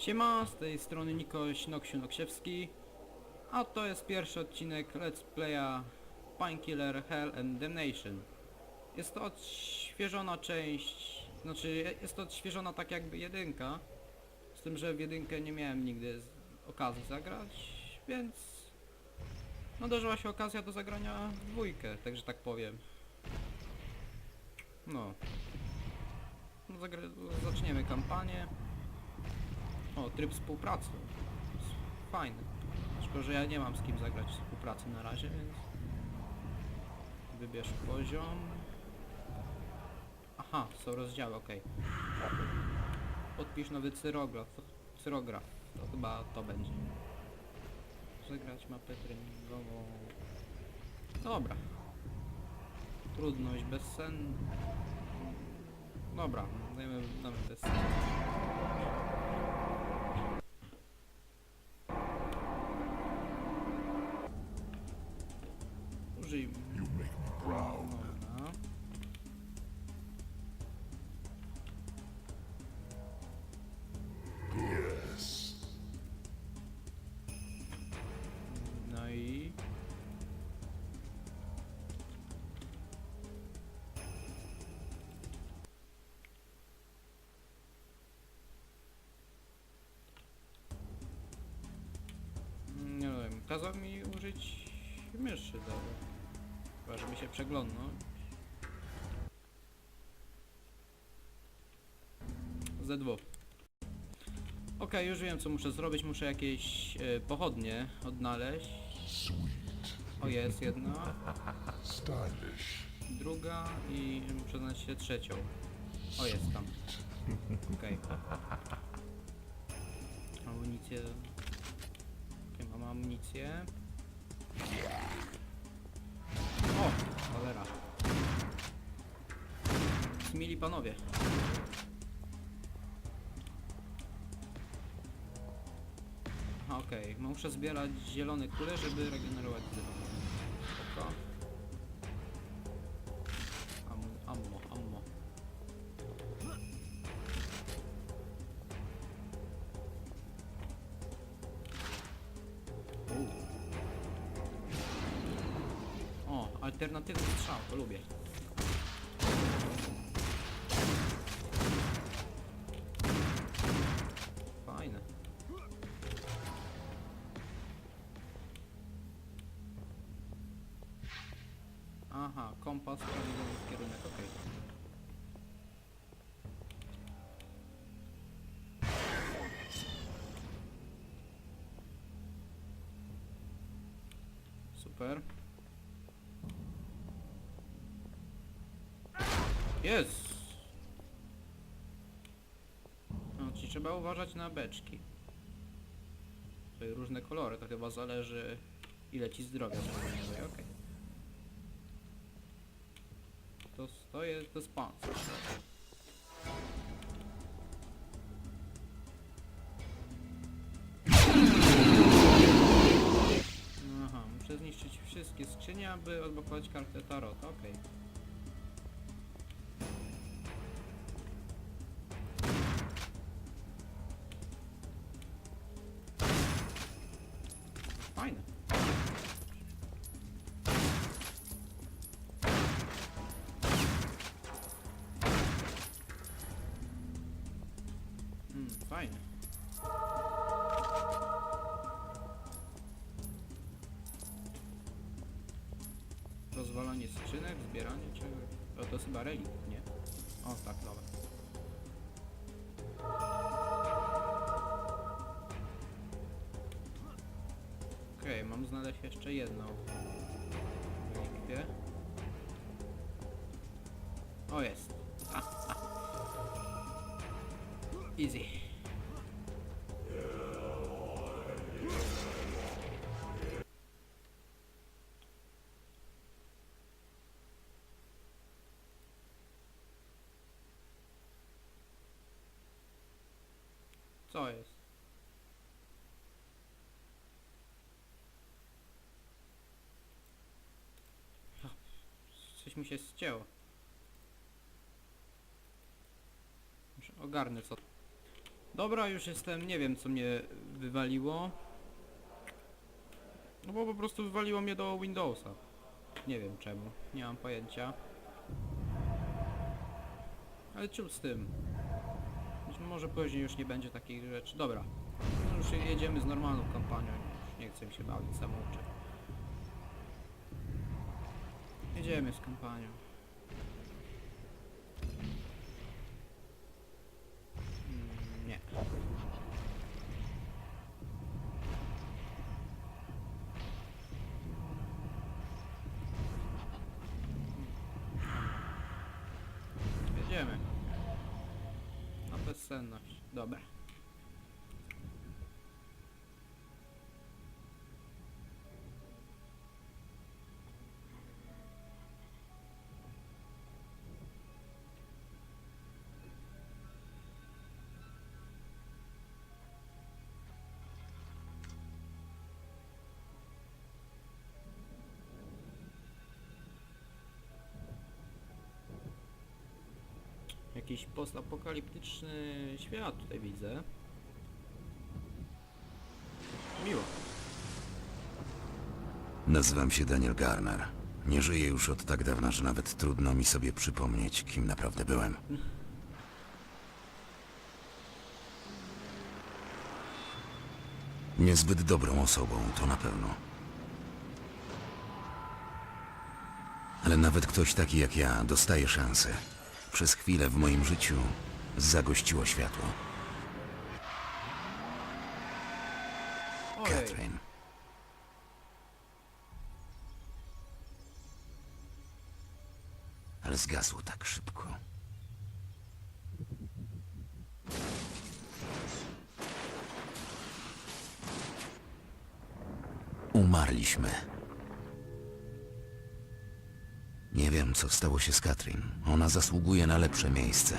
Siema, z tej strony Nikoś Noksiu Noksiewski, a to jest pierwszy odcinek Let's Playa Painkiller Hell and Damnation. Jest to odświeżona część, znaczy je- jest to odświeżona tak jakby jedynka, z tym, że w jedynkę nie miałem nigdy okazji zagrać, więc nadarzyła się okazja do zagrania w dwójkę, także tak powiem. No. no zaczniemy kampanię. O, tryb współpracy. Fajny. Szkoda, że ja nie mam z kim zagrać współpracy na razie, więc... Wybierz poziom. Aha, są rozdziały, okej. Podpisz nowy cyrograf. Cyrograf. To chyba to będzie. Zagrać mapę treningową. Dobra. Trudność bez sen. Dobra, dajmy, damy bez kazał mi użyć myszy do... Chyba, żeby się przeglądnąć. Z2. Okej, już wiem co muszę zrobić, muszę jakieś e, pochodnie odnaleźć. O, jest jedna, druga i muszę znaleźć się trzecią. O, jest tam. Okej. Amunicję. Amunicję. O, cholera. Smili panowie. Okej. Muszę zbierać zielone kule, żeby regenerować zdrowie. Alternatywny strzał, to lubię. Fajne. Aha, kompas prawidłowy kierunek, okej. Super. Jest! No, czyli trzeba uważać na beczki. Tutaj różne kolory, to chyba zależy ile ci zdrowia okej. To, to jest, to jest. Aha, muszę zniszczyć wszystkie skrzynie, aby odblokować kartę Tarota, okej. Fajne. Rozwalanie skrzynek, zbieranie czegoś. O, to jest chyba relikt, nie? O, tak, dobra. Okej, mam znaleźć jeszcze jedną relikwię. O, jest. Easy. Co jest? Coś mi się ścięło. Muszę ogarnę co. Dobra, już jestem, nie wiem co mnie wywaliło. No bo po prostu wywaliło mnie do Windowsa. Nie wiem czemu, nie mam pojęcia. Ale ciut z tym. Może później już nie będzie takich rzeczy. Dobra, no już jedziemy z normalną kampanią, już nie chcę się bawić samouczy. Jedziemy z kampanią. Mm, Nie. Jedziemy. Na bezsenność. Dobra. Jakiś postapokaliptyczny świat tutaj widzę. Miło. Nazywam się Daniel Garner. Nie żyję już od tak dawna, że nawet trudno mi sobie przypomnieć, kim naprawdę byłem. Niezbyt dobrą osobą, to na pewno. Ale nawet ktoś taki jak ja dostaje szansę. Przez chwilę w moim życiu zagościło światło. Catherine. Ale zgasło tak szybko. Umarliśmy. Wiem, co stało się z Katrin. Ona zasługuje na lepsze miejsce.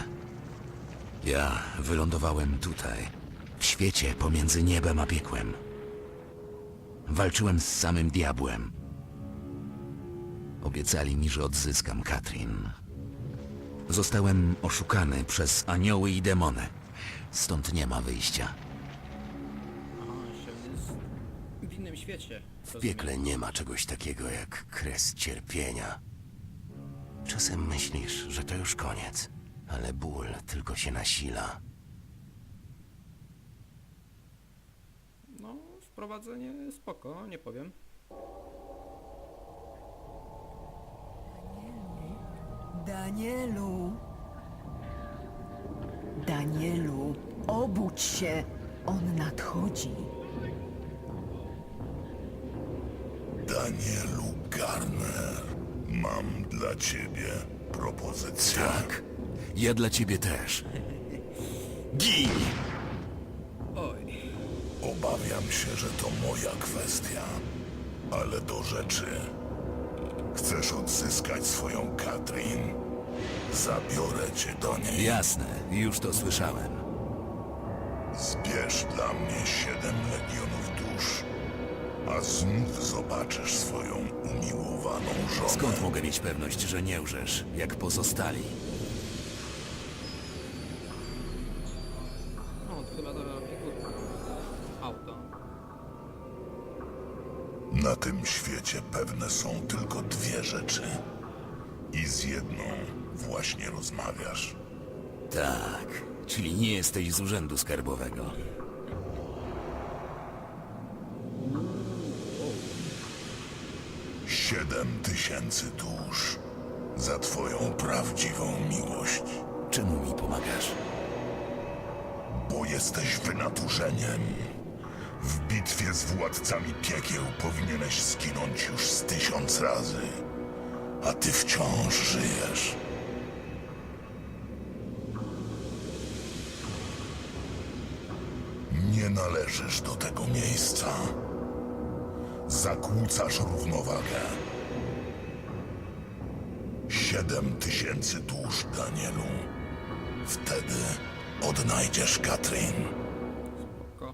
Ja wylądowałem tutaj, w świecie pomiędzy niebem a piekłem. Walczyłem z samym diabłem. Obiecali mi, że odzyskam Katrin. Zostałem oszukany przez anioły i demony. Stąd nie ma wyjścia. Jest w innym świecie. W piekle nie ma czegoś takiego jak kres cierpienia. Czasem myślisz, że to już koniec, ale ból tylko się nasila. No, wprowadzenie spoko, nie powiem. Danielu. Danielu, obudź się. On nadchodzi. Danielu Garner, mam dla ciebie propozycję. Tak, ja dla ciebie też. Gin! Oj, Obawiam się, że to moja kwestia, ale do rzeczy. Chcesz odzyskać swoją Katrin? Zabiorę cię do niej. Jasne, już to słyszałem. Zbierz dla mnie siedem legionów dusz, a znów zobaczysz swoją umiłowaną żonę. Skąd mogę mieć pewność, że nie łżesz, jak pozostali? no to chyba do figurka. Auto. Na tym świecie pewne są tylko dwie rzeczy. I z jedną właśnie rozmawiasz. Tak, czyli nie jesteś z urzędu skarbowego. Siedem tysięcy dusz za twoją prawdziwą miłość, Czemu mi pomagasz? bo jesteś wynaturzeniem. W bitwie z władcami piekieł powinieneś zginąć już z tysiąc razy, a ty wciąż żyjesz. Nie należysz do tego miejsca. Zakłócasz równowagę. Siedem tysięcy dusz, Danielu. Wtedy odnajdziesz Katrin. Spoko.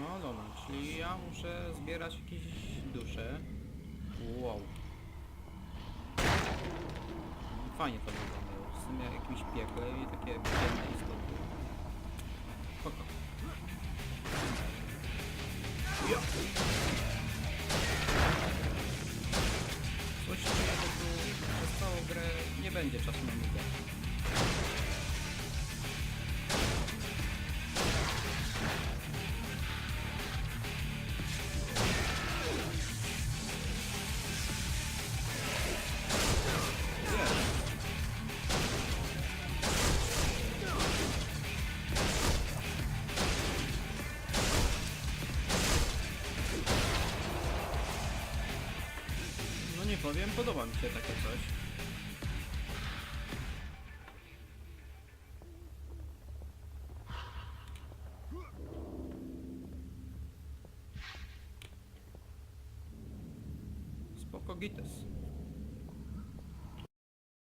No dobra, czyli ja muszę zbierać jakieś dusze. Wow. Fajnie to wygląda. W sumie jakieś piekle i takie piekielne istoty. Spoko. Ja. Całą grę nie będzie czasu na nudę. No nie powiem, podoba mi się takie coś.